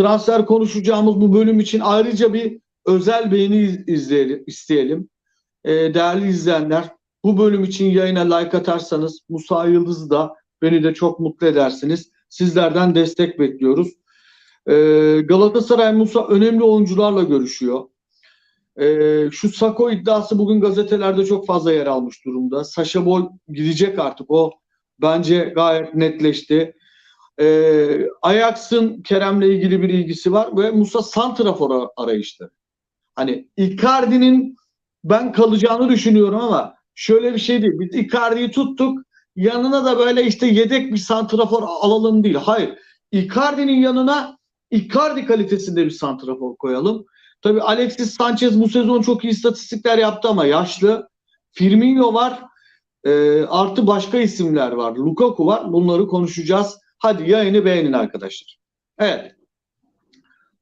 transfer konuşacağımız bu bölüm için ayrıca bir özel beğeni iz- izleyelim, isteyelim. Ee, değerli izleyenler bu bölüm için yayına like atarsanız Musa Yıldız'ı da beni de çok mutlu edersiniz. Sizlerden destek bekliyoruz. Ee, Galatasaray Musa önemli oyuncularla görüşüyor. Ee, şu Sako iddiası bugün gazetelerde çok fazla yer almış durumda. Saşa Bol gidecek artık o bence gayet netleşti. Ee, Ajax'ın Kerem'le ilgili bir ilgisi var ve Musa Santrafor arayıştı. Hani Icardi'nin ben kalacağını düşünüyorum ama şöyle bir şey değil. Biz Icardi'yi tuttuk. Yanına da böyle işte yedek bir santrafor alalım değil. Hayır. Icardi'nin yanına Icardi kalitesinde bir santrafor koyalım. Tabii Alexis Sanchez bu sezon çok iyi istatistikler yaptı ama yaşlı. Firmino var. E, artı başka isimler var. Lukaku var. Bunları konuşacağız. Hadi yayını beğenin arkadaşlar. Evet.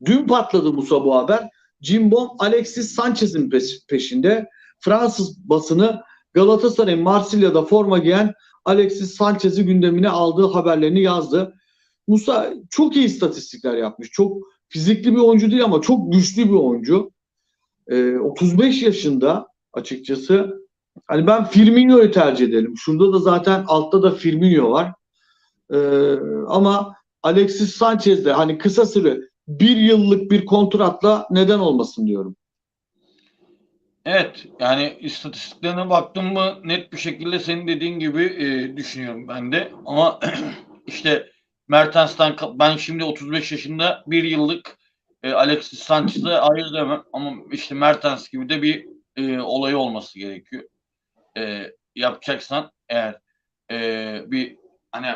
Dün patladı Musa bu haber. Cimbom Alexis Sanchez'in peş- peşinde. Fransız basını Galatasaray'ın Marsilya'da forma giyen Alexis Sanchez'i gündemine aldığı haberlerini yazdı. Musa çok iyi istatistikler yapmış. Çok fizikli bir oyuncu değil ama çok güçlü bir oyuncu. Ee, 35 yaşında açıkçası. Hani ben Firmino'yu tercih edelim. Şurada da zaten altta da Firmino var. Ee, ama Alexis Sanchez de hani kısa süre bir yıllık bir kontratla neden olmasın diyorum. Evet yani istatistiklerine baktım mı net bir şekilde senin dediğin gibi e, düşünüyorum ben de. Ama işte Mertens'ten ben şimdi 35 yaşında bir yıllık e, Alexis Sanchez'e hayır demem. Ama işte Mertens gibi de bir e, olayı olması gerekiyor. E, yapacaksan eğer e, bir hani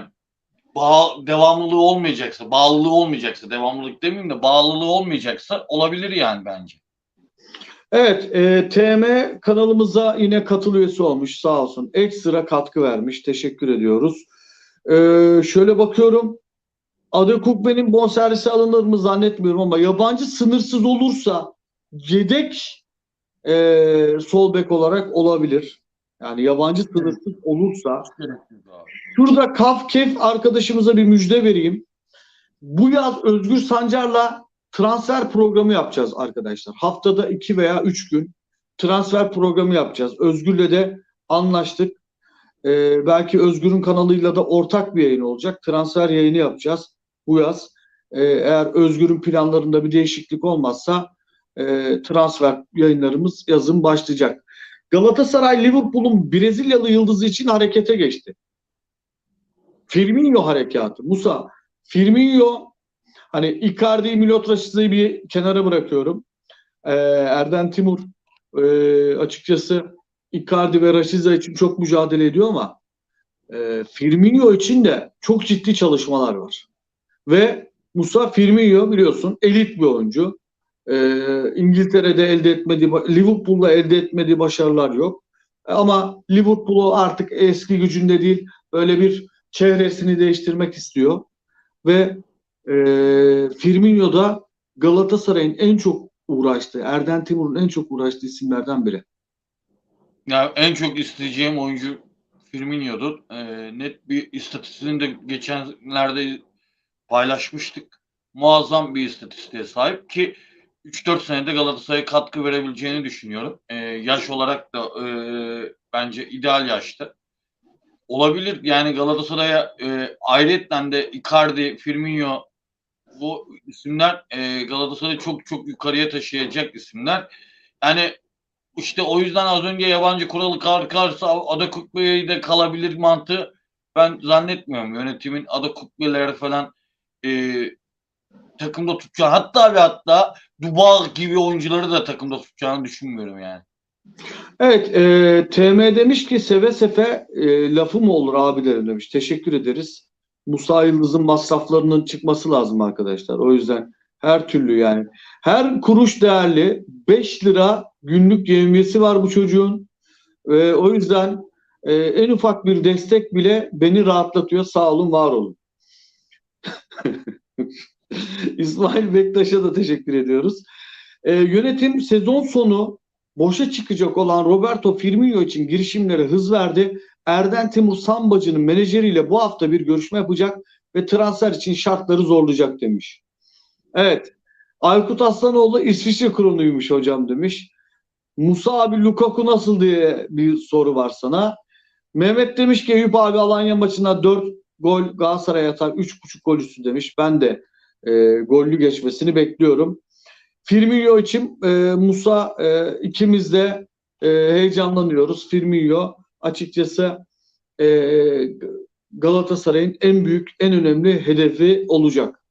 bağ, devamlılığı olmayacaksa, bağlılığı olmayacaksa, devamlılık demeyeyim de bağlılığı olmayacaksa olabilir yani bence. Evet, e, TM kanalımıza yine katıl üyesi olmuş sağ olsun. Ekstra katkı vermiş. Teşekkür ediyoruz. E, şöyle bakıyorum. Adekuk benim bonservisi alınır mı zannetmiyorum ama yabancı sınırsız olursa yedek e, sol bek olarak olabilir. Yani yabancı sınırsız olursa. Şurada Kaf Kef arkadaşımıza bir müjde vereyim. Bu yaz Özgür Sancar'la transfer programı yapacağız arkadaşlar. Haftada iki veya üç gün transfer programı yapacağız. Özgür'le de anlaştık. Ee, belki Özgür'ün kanalıyla da ortak bir yayın olacak. Transfer yayını yapacağız bu yaz. Ee, eğer Özgür'ün planlarında bir değişiklik olmazsa e, transfer yayınlarımız yazın başlayacak. Galatasaray Liverpool'un Brezilyalı yıldızı için harekete geçti. Firmino harekatı. Musa, Firmino hani Icardi, Milotrasic'i bir kenara bırakıyorum. Ee, Erden Timur e, açıkçası Icardi ve Rashica için çok mücadele ediyor ama e, Firmino için de çok ciddi çalışmalar var. Ve Musa Firmino biliyorsun elit bir oyuncu. Ee, İngiltere'de elde etmediği, Liverpool'da elde etmediği başarılar yok. Ama Liverpool'u artık eski gücünde değil, böyle bir çehresini değiştirmek istiyor. Ve e, Firmino da Galatasaray'ın en çok uğraştığı, Erden Timur'un en çok uğraştığı isimlerden biri. Ya en çok isteyeceğim oyuncu Firmino'dur. Ee, net bir istatistiğini de geçenlerde paylaşmıştık. Muazzam bir istatistiğe sahip ki 3-4 senede Galatasaray'a katkı verebileceğini düşünüyorum. Ee, yaş olarak da e, bence ideal yaşta. Olabilir yani Galatasaray'a e, ayrıca de Icardi, Firmino bu isimler e, Galatasaray'ı çok çok yukarıya taşıyacak isimler. Yani işte o yüzden az önce yabancı kuralı kalkarsa Ada Kukbe'ye de kalabilir mantığı ben zannetmiyorum. Yönetimin Ada Kukbe'leri falan e, takımda tutacağı hatta ve hatta Duba gibi oyuncuları da takımda tutacağını düşünmüyorum yani. Evet, e, TM demiş ki seve seve e, lafı mı olur abilerim demiş. Teşekkür ederiz. Musa Yıldız'ın masraflarının çıkması lazım arkadaşlar. O yüzden her türlü yani. Her kuruş değerli. 5 lira günlük yevmiyesi var bu çocuğun. E, o yüzden e, en ufak bir destek bile beni rahatlatıyor. Sağ olun, var olun. İsmail Bektaş'a da teşekkür ediyoruz. E, yönetim sezon sonu boşa çıkacak olan Roberto Firmino için girişimlere hız verdi. Erden Timur Sambacı'nın menajeriyle bu hafta bir görüşme yapacak ve transfer için şartları zorlayacak demiş. Evet. Aykut Aslanoğlu İsviçre kronuymuş hocam demiş. Musa abi Lukaku nasıl diye bir soru var sana. Mehmet demiş ki Eyüp abi Alanya maçına 4 gol Galatasaray atar 3.5 gol üstü demiş. Ben de e, gollü geçmesini bekliyorum. Firmino için e, Musa e, ikimiz de e, heyecanlanıyoruz. Firmino açıkçası e, Galatasaray'ın en büyük, en önemli hedefi olacak.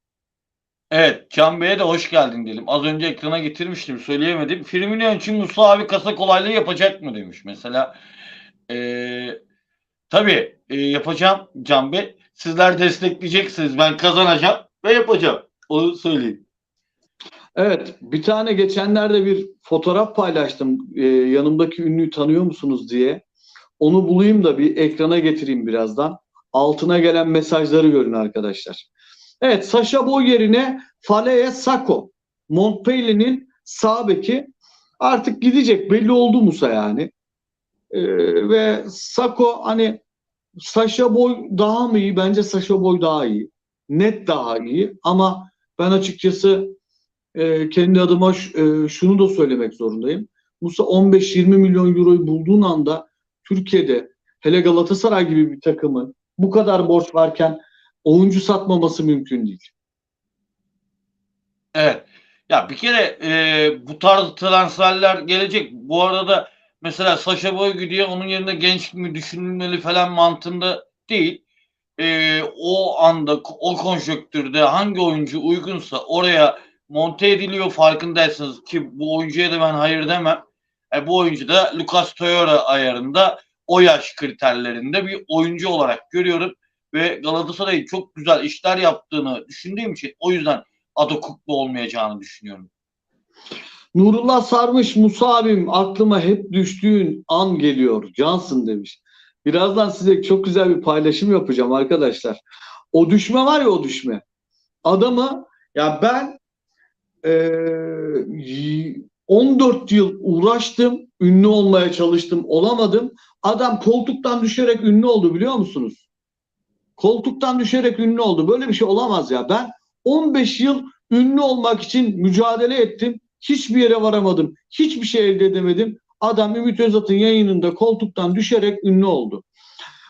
Evet, Can Bey'e de hoş geldin diyelim. Az önce ekrana getirmiştim, söyleyemedim. Firmino için Musa abi kasa kolaylığı yapacak mı demiş mesela. Ee, tabii e, yapacağım Can Bey. Sizler destekleyeceksiniz. Ben kazanacağım ve yapacağım. Onu söyleyeyim. Evet, bir tane geçenlerde bir fotoğraf paylaştım. Ee, yanımdaki ünlüyü tanıyor musunuz diye. Onu bulayım da bir ekrana getireyim birazdan. Altına gelen mesajları görün arkadaşlar. Evet, Sasha Boy yerine Faleye Sako. Montpellier'in sağ beki artık gidecek. Belli oldu Musa yani. Ee, ve Sako hani Sasha Boy daha mı iyi? Bence Sasha Boy daha iyi. Net daha iyi. Ama ben açıkçası e, kendi adıma ş- e, şunu da söylemek zorundayım. Musa 15-20 milyon euroyu bulduğun anda Türkiye'de hele Galatasaray gibi bir takımın bu kadar borç varken oyuncu satmaması mümkün değil. Evet. Ya bir kere e, bu tarz transferler gelecek. Bu arada mesela Sasha Boy gidiyor onun yerine genç mi düşünülmeli falan mantığında değil. E, o anda o konjonktürde hangi oyuncu uygunsa oraya monte ediliyor farkındaysanız ki bu oyuncuya da ben hayır demem. E, bu oyuncu da Lucas Toyora ayarında o yaş kriterlerinde bir oyuncu olarak görüyorum ve Galatasaray'ın çok güzel işler yaptığını düşündüğüm için o yüzden Ado Kuklu olmayacağını düşünüyorum. Nurullah Sarmış Musa abim aklıma hep düştüğün an geliyor. Cansın demiş. Birazdan size çok güzel bir paylaşım yapacağım arkadaşlar. O düşme var ya o düşme. Adamı ya ben eee, 14 yıl uğraştım. Ünlü olmaya çalıştım. Olamadım. Adam koltuktan düşerek ünlü oldu biliyor musunuz? Koltuktan düşerek ünlü oldu. Böyle bir şey olamaz ya. Ben 15 yıl ünlü olmak için mücadele ettim. Hiçbir yere varamadım. Hiçbir şey elde edemedim. Adam Ümit Özat'ın yayınında koltuktan düşerek ünlü oldu.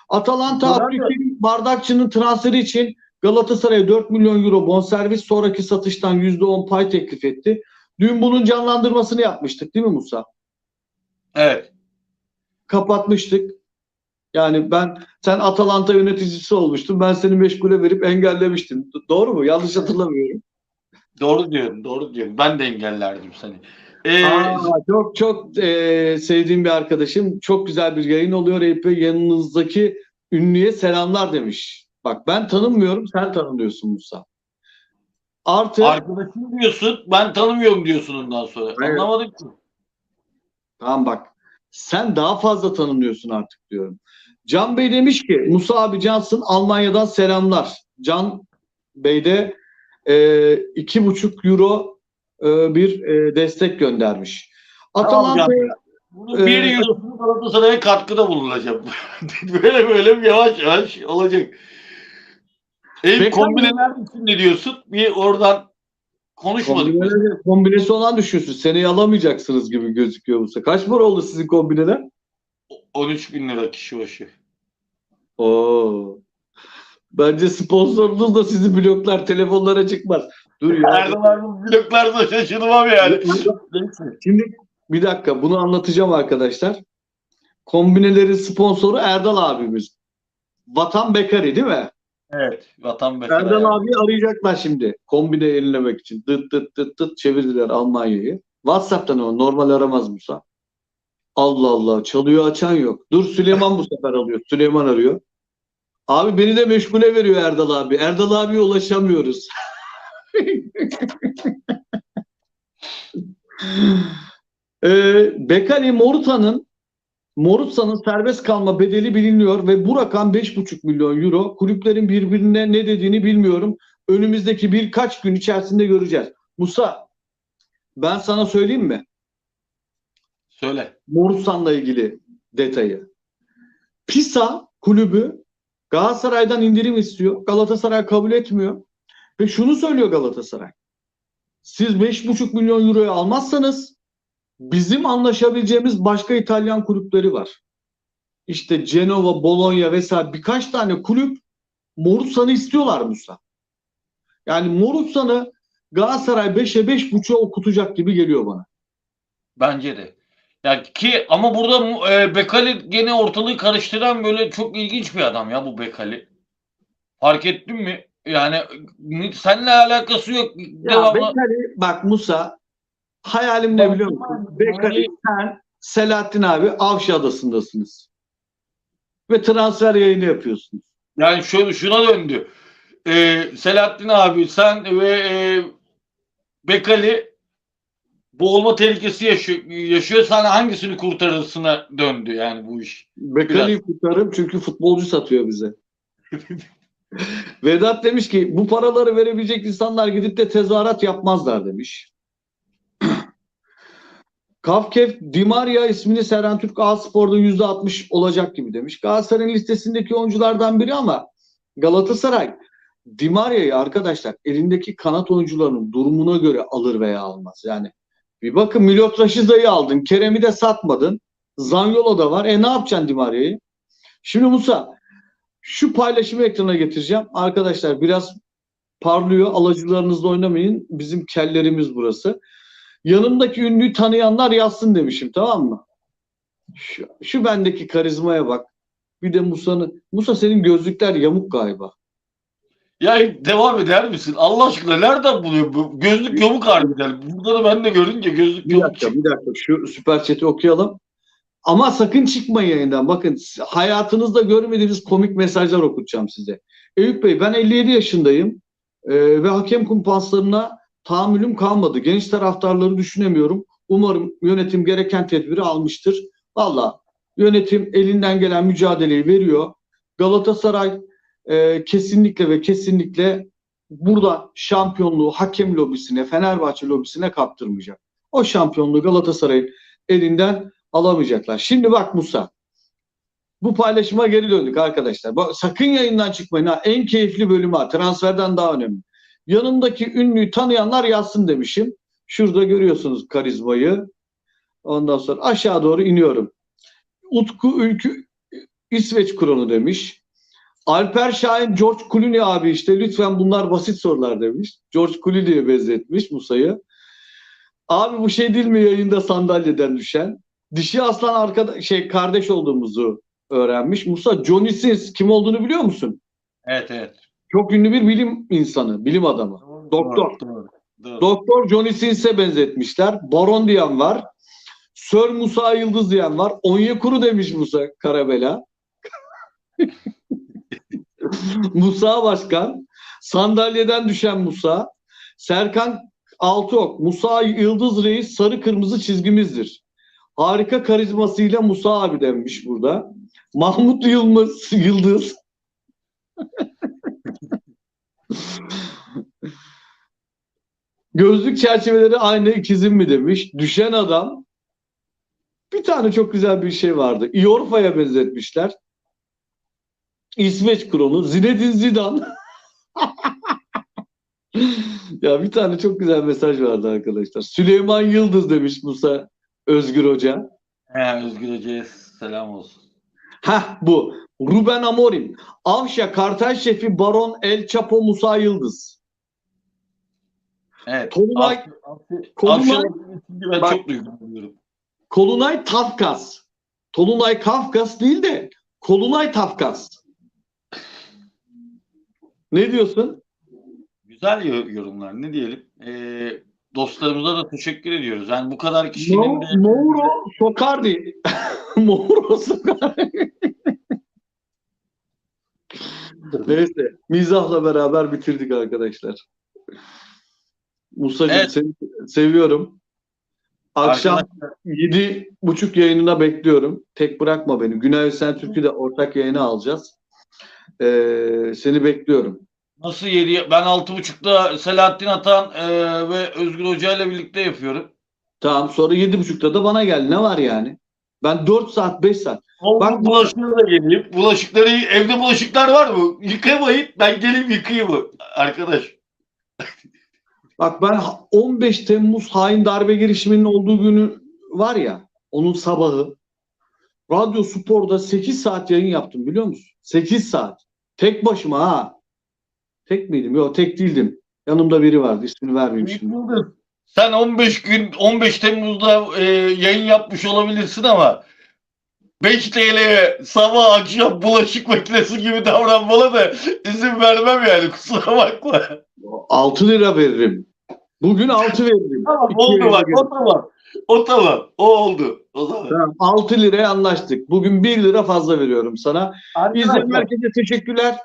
Atalanta Abdülkerim Bardakçı'nın transferi için Galatasaray'a 4 milyon euro bonservis sonraki satıştan %10 pay teklif etti. Dün bunun canlandırmasını yapmıştık değil mi Musa? Evet. Kapatmıştık. Yani ben sen Atalanta yöneticisi olmuştun. Ben seni meşgule verip engellemiştim. Doğru mu? Yanlış hatırlamıyorum. Doğru diyorum. Doğru diyorum. Ben de engellerdim seni. Ee, Aa, çok çok e, sevdiğim bir arkadaşım. Çok güzel bir yayın oluyor. Bey yanınızdaki ünlüye selamlar demiş. Bak ben tanımıyorum, sen tanımıyorsun Musa. Artı arkadaşım diyorsun. Ben tanımıyorum diyorsun ondan sonra. Evet. Anlamadım ki. tamam bak sen daha fazla tanınıyorsun artık diyorum. Can Bey demiş ki Musa abi Cansın Almanya'dan selamlar. Can Bey de e, iki buçuk euro e, bir e, destek göndermiş. Atalanta Tamam Bunu bir Ee, eurosunu Galatasaray'a katkıda bulunacak. böyle böyle yavaş yavaş olacak. Beckham- kombineler için ne diyorsun? Bir oradan konuşmadık. biz. Kombineleri, kombinesi olan düşünsün. Seneye alamayacaksınız gibi gözüküyor bu. Kaç para oldu sizin kombineler? 13 bin lira kişi başı. Oo. Bence sponsorluğunuz da sizi bloklar, telefonlara çıkmaz. Dur ya. Erdal abi bloklarsa şaşırmam yani. Şimdi bir dakika bunu anlatacağım arkadaşlar. Kombinelerin sponsoru Erdal abimiz. Vatan Bekari değil mi? Evet. Vatan mesela. Erdal abi arayacaklar şimdi. Kombine yenilemek için. Dıt dıt dıt dıt çevirdiler Almanya'yı. Whatsapp'tan o. Normal aramaz Musa. Allah Allah. Çalıyor açan yok. Dur Süleyman bu sefer alıyor. Süleyman arıyor. Abi beni de meşgule veriyor Erdal abi. Erdal abiye ulaşamıyoruz. ee, Bekali Moruta'nın Morutsa'nın serbest kalma bedeli biliniyor ve bu rakam 5,5 milyon euro. Kulüplerin birbirine ne dediğini bilmiyorum. Önümüzdeki birkaç gün içerisinde göreceğiz. Musa, ben sana söyleyeyim mi? Söyle. Morutsan'la ilgili detayı. Pisa kulübü Galatasaray'dan indirim istiyor. Galatasaray kabul etmiyor. Ve şunu söylüyor Galatasaray. siz 5,5 milyon euroya almazsanız bizim anlaşabileceğimiz başka İtalyan kulüpleri var. İşte Genova, Bologna vesaire birkaç tane kulüp Morutsan'ı istiyorlar Musa. Yani Morutsan'ı Galatasaray 5'e 5.5'a okutacak gibi geliyor bana. Bence de. Ya ki ama burada e, Bekali gene ortalığı karıştıran böyle çok ilginç bir adam ya bu Bekali. Fark ettin mi? Yani ni- seninle alakası yok. Ya Devamlı Bekali bak Musa hayalim ne biliyor musun? Bekali sen Selahattin abi Avşa Adası'ndasınız. Ve transfer yayını yapıyorsunuz. yani şöyle şuna döndü. E, Selahattin abi sen ve e, Bekali boğulma tehlikesi yaşıyor, yaşıyor. Sen hangisini kurtarırsına döndü yani bu iş. Bekali'yi kurtarırım çünkü futbolcu satıyor bize. Vedat demiş ki bu paraları verebilecek insanlar gidip de tezahürat yapmazlar demiş. Kafkev Dimaria ismini Seren Türk A Spor'da %60 olacak gibi demiş. Galatasaray'ın listesindeki oyunculardan biri ama Galatasaray Dimaria'yı arkadaşlar elindeki kanat oyuncularının durumuna göre alır veya almaz. Yani bir bakın Milot Raşiza'yı aldın. Kerem'i de satmadın. Zanyolo da var. E ne yapacaksın Dimaria'yı? Şimdi Musa şu paylaşımı ekrana getireceğim. Arkadaşlar biraz parlıyor. Alıcılarınızla oynamayın. Bizim kellerimiz burası. Yanımdaki ünlüyü tanıyanlar yazsın demişim tamam mı? Şu, şu bendeki karizmaya bak. Bir de Musa'nın. Musa senin gözlükler yamuk galiba. Ya devam eder misin? Allah aşkına nereden buluyor bu? Gözlük yamuk harbiden. Burada da ben de görünce gözlük Bir yamuk dakika, bir dakika. Şu süper chat'i okuyalım. Ama sakın çıkmayın yayından. Bakın hayatınızda görmediğiniz komik mesajlar okutacağım size. Eyüp Bey ben 57 yaşındayım Ee, ve hakem kumpanslarına tahammülüm kalmadı. Genç taraftarları düşünemiyorum. Umarım yönetim gereken tedbiri almıştır. Valla yönetim elinden gelen mücadeleyi veriyor. Galatasaray e, kesinlikle ve kesinlikle burada şampiyonluğu hakem lobisine, Fenerbahçe lobisine kaptırmayacak. O şampiyonluğu Galatasaray'ın elinden alamayacaklar. Şimdi bak Musa. Bu paylaşıma geri döndük arkadaşlar. Bak, sakın yayından çıkmayın ha. En keyifli bölümü ha. Transferden daha önemli. Yanımdaki ünlüyü tanıyanlar yazsın demişim. Şurada görüyorsunuz karizmayı. Ondan sonra aşağı doğru iniyorum. Utku Ülkü İsveç kuronu demiş. Alper Şahin George Clooney abi işte lütfen bunlar basit sorular demiş. George Clooney'e benzetmiş Musa'yı. Abi bu şey değil mi yayında sandalyeden düşen? Dişi aslan arkada şey kardeş olduğumuzu öğrenmiş. Musa Johnny Sins kim olduğunu biliyor musun? Evet evet. Çok ünlü bir bilim insanı, bilim adamı. Doktor. Doğru, doğru. Doktor Johnny Sins'e benzetmişler. Baron diyen var. Sir Musa Yıldız diyen var. Onyekuru demiş Musa Karabela. Musa Başkan. Sandalyeden düşen Musa. Serkan Altıok. Musa Yıldız Reis sarı kırmızı çizgimizdir. Harika karizmasıyla Musa abi demiş burada. Mahmut Yılmaz Yıldız. Gözlük çerçeveleri aynı ikizim mi demiş. Düşen adam. Bir tane çok güzel bir şey vardı. Iorfa'ya benzetmişler. İsveç kronu. Zinedine Zidane. ya bir tane çok güzel mesaj vardı arkadaşlar. Süleyman Yıldız demiş Musa Özgür Hoca. He, Özgür Hoca'ya selam olsun. Heh bu. Ruben Amorim. Avşa Kartel Şefi Baron El Chapo Musa Yıldız. Evet. Kolunay- Kolunay- ismini ben Bak- çok duygulanıyorum. Kolunay Tafkas. Tolunay Kafkas değil de Kolunay Tafkas. Ne diyorsun? Güzel yo- yorumlar. Ne diyelim? Ee, dostlarımıza da teşekkür ediyoruz. Yani bu kadar kişinin de Mo- Mauro Sokardi. Mauro Sokardi. Neyse. Mizahla beraber bitirdik arkadaşlar. Musa'cığım Evet. seni seviyorum. Akşam yedi buçuk yayınına bekliyorum. Tek bırakma beni. Günay Ösen Türk'ü de ortak yayına alacağız. Ee, seni bekliyorum. nasıl yedi? Ben altı buçukta Selahattin Atan e, ve Özgür Hoca ile birlikte yapıyorum. Tamam sonra yedi buçukta da bana gel. Ne var yani? Ben dört saat beş saat. Bak Bak- bulaşıkları da geleyim. Bulaşıkları evde bulaşıklar var mı? Yıkamayın. Ben geleyim yıkayayım? Arkadaş. Bak ben ha- 15 Temmuz hain darbe girişiminin olduğu günü var ya onun sabahı Radyo Spor'da 8 saat yayın yaptım biliyor musun? 8 saat. Tek başıma ha. Tek miydim? Yok tek değildim. Yanımda biri vardı. ismini vermeyeyim şimdi. Sen 15 gün 15 Temmuz'da e, yayın yapmış olabilirsin ama 5 TL'ye sabah akşam bulaşık makinesi gibi davranmana da izin vermem yani kusura bakma. 6 lira veririm. Bugün 6 veririm. Tamam İki oldu bak o tamam. O tamam. O oldu. O zaman. Tamam, 6 liraya anlaştık. Bugün 1 lira fazla veriyorum sana. İzleyen herkese teşekkürler.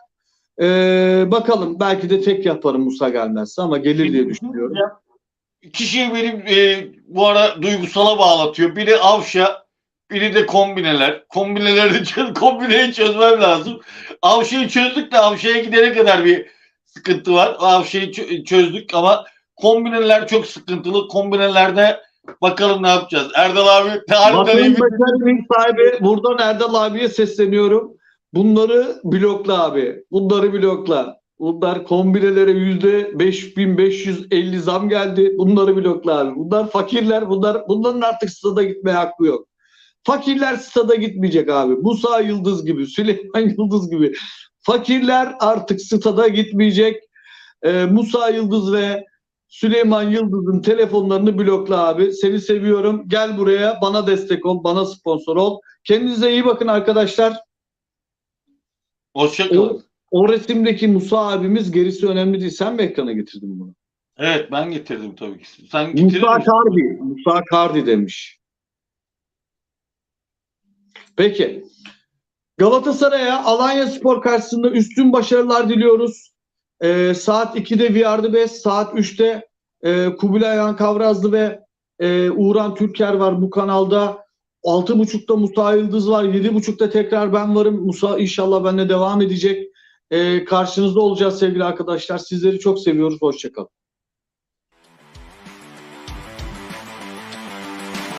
Ee, bakalım belki de tek yaparım Musa gelmezse ama gelir diye düşünüyorum. İki şey benim e, bu ara duygusala bağlatıyor. Biri Avşa, biri de kombineler. Kombineleri çöz, kombineyi çözmem lazım. Avşa'yı çözdük de Avşa'ya gidene kadar bir sıkıntı var. Avşa'yı çö- çözdük ama kombineler çok sıkıntılı. Kombinelerde bakalım ne yapacağız. Erdal abi harbiden iyi sahibi buradan Erdal abiye sesleniyorum. Bunları blokla abi. Bunları blokla. Bunlar kombinelere yüzde 5550 zam geldi. Bunları blokla abi. Bunlar fakirler. Bunlar bunların artık stada gitmeye hakkı yok. Fakirler stada gitmeyecek abi. Musa Yıldız gibi, Süleyman Yıldız gibi. Fakirler artık stada gitmeyecek. Ee, Musa Yıldız ve Süleyman Yıldız'ın telefonlarını blokla abi. Seni seviyorum. Gel buraya. Bana destek ol. Bana sponsor ol. Kendinize iyi bakın arkadaşlar. Hoşçakalın. O resimdeki Musa abimiz gerisi önemli değil. Sen mi ekrana getirdin bunu? Evet ben getirdim tabii ki. Sen Musa? Kardi. Musa Kardi demiş. Peki. Galatasaray'a Alanya Spor karşısında üstün başarılar diliyoruz. Ee, saat 2'de VR'dı 5, saat 3'te e, Kubilay Han Kavrazlı ve e, Uğran Türker var bu kanalda. 6.30'da Musa Yıldız var. 7.30'da tekrar ben varım. Musa inşallah benimle devam edecek. Ee, karşınızda olacağız sevgili arkadaşlar. Sizleri çok seviyoruz. Hoşçakalın.